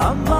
అమ్మా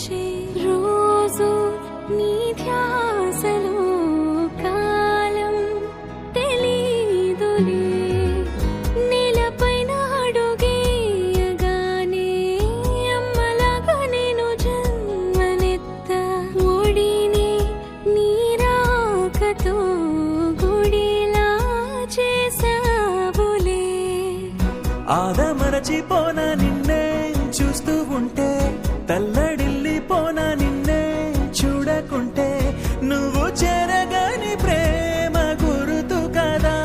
వేడుకొచ్చే రోజు నీ ధ్యాసలో కాలం తెలీదులే. నేలపైన అడుగేయగానే అమ్మలాగా నేను జన్మనెత్త ఒడిని నీరాకతో గుడిలా చేసావులే ఆదమరచిపోన నిన్నే చూస్తూ ఉంటే తల్లడిల్లిపోనా నిన్నే చూడకుంటే నువ్వు చెరగని ప్రేమ గురుతు కదా.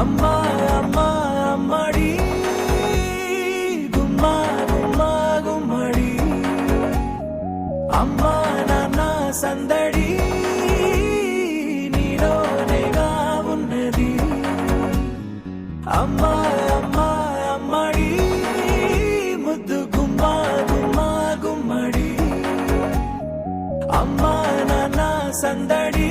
అమ్మా అమ్మా అమ్మడి గుమ్మా గుమ్మా గుమ్మడి. అమ్మా నాన్న సందడి నీలోనేగా ఉన్నది. అమ్మా అమ్మా నాన్న సందడి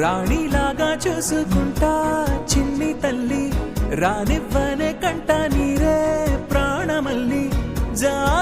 రాణిలాగా చూసుకుంటా చిన్ని తల్లి రానివ్వనే కంట నీరే ప్రాణమల్లి. జా